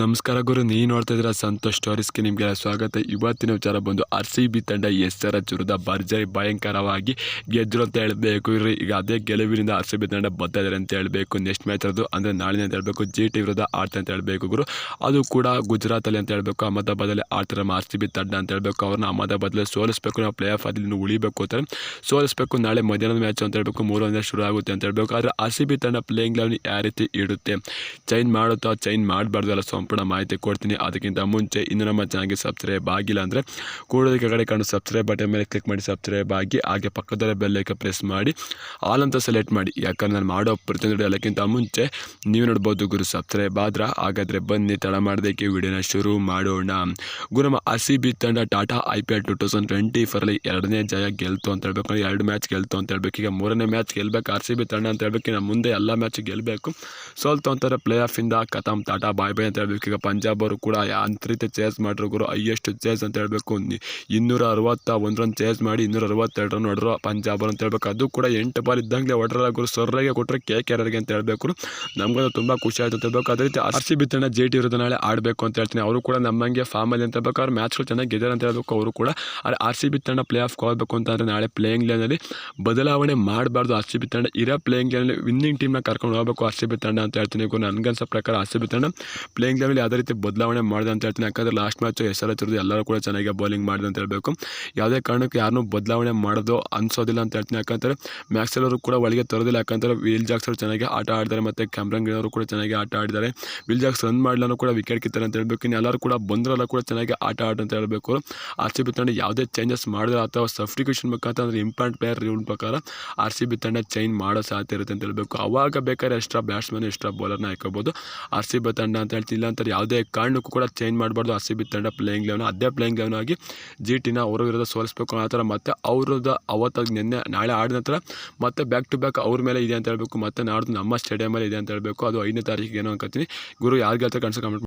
ನಮಸ್ಕಾರ ಗುರು ನೀ ನೋಡ್ತಾ ಇದ್ದೀರಾ ಸಂತೋಷ್ ಸ್ಟೋರೀಸ್ಗೆ ನಿಮಗೆ ಸ್ವಾಗತ. ಇವತ್ತಿನ ವಿಚಾರ ಬಂದು ಆರ್ ಸಿ ಬಿ ತಂಡ ಎಸ್ಸರ ಚುರಿದ ಭರ್ಜರಿ ಭಯಂಕರವಾಗಿ ಗೆದ್ದರು ಅಂತ ಹೇಳಬೇಕು. ಈಗ ಅದೇ ಗೆಲುವಿನಿಂದ ಆರ್ ಸಿ ಬಿ ತಂಡ ಬರ್ತಾ ಇದ್ದಾರೆ ಅಂತ ಹೇಳಬೇಕು. ನೆಕ್ಸ್ಟ್ ಮ್ಯಾಚ್ ಅದು ಅಂದರೆ ನಾಳಿನ ಅಂತ ಹೇಳಬೇಕು. ಜಿ ಟಿ ವಿರುದ್ಧ ಆಡ್ತಾ ಅಂತ ಹೇಳಬೇಕು ಗುರು. ಅದು ಕೂಡ ಗುಜರಾತಲ್ಲಿ ಅಂತ ಹೇಳಬೇಕು. ಅಹಮದಾಬಾದಲ್ಲಿ ಆಡ್ತಾರೆ ಆರ್ ಸಿ ಬಿ ತಂಡ ಅಂತ ಹೇಳಬೇಕು. ಅವ್ರನ್ನ ಅಹಮದಾಬಾದಲ್ಲಿ ಸೋಲಿಸಬೇಕು. ನಾವು ಪ್ಲೇ ಆಫ್ ಅಲ್ಲಿ ಉಳಿಬೇಕು ಅಂತಾರೆ ಸೋಲಿಸಬೇಕು, ನಾಳೆ ಮಧ್ಯಾಹ್ನದ ಮ್ಯಾಚ್ ಅಂತ ಹೇಳಬೇಕು. ಮೂರನೇ ಶುರು ಆಗುತ್ತೆ ಅಂತ ಹೇಳಬೇಕು. ಆದರೆ ಆರ್ ಸಿ ಬಿ ತಂಡ ಪ್ಲೇಯಿಂಗ್ ಲೆವೆನ್ ಯಾವ ರೀತಿ ಇಡುತ್ತೆ? ಚೈನ್ ಮಾಡುತ್ತಾ ಚೈನ್ ಮಾಡಬಾರ್ದು ಎಲ್ಲ ಸಂಪೂರ್ಣ ಮಾಹಿತಿ ಕೊಡ್ತೀನಿ. ಅದಕ್ಕಿಂತ ಮುಂಚೆ ಇನ್ನು ನಮ್ಮ ಚಾನಲ್ಗೆ ಸಬ್ಸ್ಕ್ರೈಬ್ ಆಗಿಲ್ಲ ಅಂದರೆ ಕೂಡೋದಕ್ಕೆ ಕಡೆ ಕಂಡು ಸಬ್ಸ್ಕ್ರೈಬ್ ಬಟನ್ ಮೇಲೆ ಕ್ಲಿಕ್ ಮಾಡಿ ಸಬ್ಸ್ಕ್ರೈಬ್ ಆಗಿ, ಹಾಗೆ ಪಕ್ಕದಲ್ಲೇ ಬೆಲ್ಲೈಕ ಪ್ರೆಸ್ ಮಾಡಿ ಆಲ್ ಅಂತ ಸೆಲೆಕ್ಟ್ ಮಾಡಿ. ಯಾಕಂದ್ರೆ ನಾನು ಮಾಡೋ ಪ್ರತಿಯೊಂದು ಎಲ್ಲಕ್ಕಿಂತ ಮುಂಚೆ ನೀವು ನೋಡ್ಬೋದು ಗುರು ಸಬ್ಸ್ಕ್ರೈಬ್ ಆದ್ರೆ, ಹಾಗಾದರೆ ಬನ್ನಿ, ತಡ ಮಾಡೋದಕ್ಕೆ ವಿಡಿಯೋನ ಶುರು ಮಾಡೋಣ. ಗುರು ನಮ್ಮ ಆರ್ ಬಿ ತಂಡ Tata I P L two thousand twenty ಫೋರಲ್ಲಿ ಎರಡನೇ ಜಯ ಗೆಲ್ತು ಅಂತ ಹೇಳ್ಬೇಕು. ಎರಡು ಮ್ಯಾಚ್ ಗೆಲ್ತು ಅಂತ ಹೇಳ್ಬೇಕು. ಈಗ ಮೂರನೇ ಮ್ಯಾಚ್ ಗೆಲ್ಬೇಕು. ಆರ್ ಸಿ ಬಿ ತಂಡ ಅಂತ ಹೇಳ್ಬೇಕು. ಮುಂದೆ ಎಲ್ಲ ಮ್ಯಾಚ್ ಗೆಲ್ಲಬೇಕು ಸೋಲ್ತು ಅಂತಾರೆ ಪ್ಲೇ ಆಫಿಂದ ಕಥಮ್ ಟಾಟಾ ಬಾಯ್ ಬೈ ಅಂತ ಹೇಳ್ಬೇಕು ಈಗ ಪಂಜಾಬ್ ಅವರು ಕೂಡ ಯಾಂತ್ರಿತ ರೀತಿ ಚೇಸ್ ಮಾಡ್ರು ಗುರು ಹೈಯೆಸ್ಟ್ ಚೇಸ್ ಅಂತ ಹೇಳಬೇಕು. ಇನ್ನೂರ ಅರವತ್ತ ಒಂದು ರನ್ ಚೇಸ್ ಮಾಡಿ ಇನ್ನೂರ ಅರವತ್ತೆರಡು ರನ್ ಹೊಡ್ರು ಪಂಜಾಬ್ ಅಂತ ಹೇಳ್ಬೇಕು. ಅದು ಕೂಡ ಎಂಟು ಬಾಲ್ ಇದ್ದಂಗೆ ಹೊಡ್ರಲ್ಲ ಗುರು. ಸೊರ್ರೆಗೆ ಕೊಟ್ಟರೆ ಕೆ ಕೆ ಆರ್ಗೆ ಅಂತ ಹೇಳಬೇಕು ನಮ್ಗದು ತುಂಬ ಖುಷಿ ಆಯ್ತು ಅಂತ ಹೇಳ್ಬೇಕು. ಅದೇ ರೀತಿ ಆರ್ ಸಿ ಬಿ ತಂಡ ಜೆ ಟಿ ವಿರುದ್ಧ ನಾಳೆ ಆಡಬೇಕು ಅಂತ ಹೇಳ್ತೀನಿ. ಅವರು ಕೂಡ ನಮ್ಮಂಗೆ ಫಾರ್ಮಲ್ಲಿ ಅಂತ ಹೇಳ್ಬೇಕು. ಅವ್ರು ಮ್ಯಾಚ್ಗಳು ಚೆನ್ನಾಗಿ ಗೆದ್ದಾರೆ ಅಂತ ಹೇಳ್ಬೇಕು. ಅವರು ಕೂಡ ಆದರೆ ಆರ್ ಸಿ ಬಿ ತಂಡ ಪ್ಲೇ ಆಫ್ ಹೋಗಬೇಕು ಅಂತ ಅಂದರೆ ನಾಳೆ ಪ್ಲೇಯಿಂಗ್ ಲೇನಲ್ಲಿ ಬದಲಾವಣೆ ಮಾಡಬಾರ್ದು. ಆರ್ ಸಿ ಬಿ ಇರೋ ಪ್ಲೇಯಿಂಗ್ ಲೈನಲ್ಲಿ ವಿನ್ನಿಂಗ್ ಟೀಮ್ನ ಕರ್ಕೊಂಡು ಹೋಗಬೇಕು ಆರ್ ಸಿ ಬಿ ತಂಡ ಅಂತ ಹೇಳ್ತೀನಿ ನನಗನ್ಸೋ ಪ್ರಕಾರ ಆರ್ ಸಿ ಬಿ ತಂಡ ಪ್ಲೇಯಿಂಗ್ ಲೆವೆಲ್ ಯಾವುದೇ ರೀತಿ ಬದಲಾವಣೆ ಮಾಡಿದೆ ಅಂತ ಹೇಳ್ತೀನಿ. ಯಾಕಂದರೆ last match S R H ಎಲ್ಲರೂ ಕೂಡ ಚೆನ್ನಾಗಿ ಬೌಲಿಂಗ್ ಮಾಡಿದೆ ಅಂತ ಹೇಳಬೇಕು. ಯಾವುದೇ ಕಾರಣಕ್ಕೂ ಯಾರನ್ನೂ ಬದಲಾವಣೆ ಮಾಡೋದು ಅನ್ಸೋದಿಲ್ಲ ಅಂತ ಹೇಳ್ತೀನಿ. ಯಾಕಂದರೆ ಮ್ಯಾಕ್ಸೆಲ್ ಅವರು ಕೂಡ ಒಳಗೆ ತರೋದಿಲ್ಲ. ಯಾಕಂದರೆ ವಿಲ್ ಜಾಕ್ಸ್ ಅವರು ಚೆನ್ನಾಗಿ ಆಟ ಆಡಿದ್ದಾರೆ ಮತ್ತು ಕ್ಯಾಮ್ರನ್ ಅವರು ಕೂಡ ಚೆನ್ನಾಗಿ ಆಟ ಆಡಿದ್ದಾರೆ. ವಿಲ್ ಜಾಕ್ಸ್ ರನ್ ಮಾಡಲೂ ಕೂಡ ವಿಕೆಟ್ ಕಿತ್ತಾರೆ ಅಂತ ಹೇಳ್ಬೇಕು. ಇನ್ನು ಎಲ್ಲರೂ ಕೂಡ ಬಂದ್ರಲ್ಲ ಕೂಡ ಚೆನ್ನಾಗಿ ಆಟ ಆಡ ಅಂತ ಹೇಳಬೇಕು. ಆರ್ ಸಿ ಬಿ ತಂಡ ಯಾವುದೇ ಚೇಂಜಸ್ ಮಾಡಿದ್ರೆ ಅಥವಾ ಸಬ್ಸ್ಟಿಟ್ಯೂಷನ್ ಮುಖಾಂತರ ಅಂದರೆ ಇಂಪಾರ್ಟೆಂಟ್ ಪ್ಲೇಯರ್ ರೂಲ್ ಪ್ರಕಾರ ಆರ್ ಸಿ ಬಿ ತಂಡ ಚೇಂಜ್ ಮಾಡೋ ಸಾಧ್ಯ ಇರುತ್ತೆ ಅಂತ ಹೇಳಬೇಕು. ಅವಾಗ ಬೇಕಾದ್ರೆ ಎಕ್ಸ್ಟ್ರಾ ಬ್ಯಾಟ್ಸ್ಮನ್ ಎಕ್ಸ್ಟ್ರಾ ಬೌಲರ್ನ ಹಾಕೋಬೋದು. ಆರ್ ಸಿ ಬಿ ತಂಡ ಅಂತ ಹೇಳ್ತಿಲ್ಲ ಅಂತಾರೆ ಯಾವುದೇ ಕಾರಣಕ್ಕೂ ಕೂಡ ಚೇಂಜ್ ಮಾಡಬಾರ್ದು. ಆರ್ ಸಿ ಬಿ ತಂಡ ಪ್ಲೇಯಿಂಗ್ ಲೆವೆನ್ ಅದೇ ಪ್ಲೇಯಿಂಗ್ ಲೆವೆನ್ ಆಗಿ ಜಿ ಟಿನ ಅವರ ವಿರುದ್ಧ ಸೋಲಿಸ್ಬೇಕು ಆ ಥರ ಮತ್ತೆ ಅವ್ರದ್ದು ಅವತ್ತಾಗಿ ನಿನ್ನೆ, ನಾಳೆ ಆಡಿದ ನಂತರ ಮತ್ತೆ ಬ್ಯಾಕ್ ಟು ಬ್ಯಾಕ್ ಅವ್ರ ಮೇಲೆ ಇದೆ ಅಂತ ಹೇಳಬೇಕು. ಮತ್ತೆ ನಾಡ್ದು ನಮ್ಮ ಸ್ಟೇಡಿಯಮಲ್ಲಿ ಇದೆ ಅಂತ ಹೇಳಬೇಕು. ಅದು ಐದನೇ ತಾರೀಕಿಗೆ ಏನೋ ಅಂತೀನಿ ಗುರು ಯಾರಿಗೆ ಹೇಳ್ತಾರೆ ಕನ್ಸು ಕಮೆಂಟ್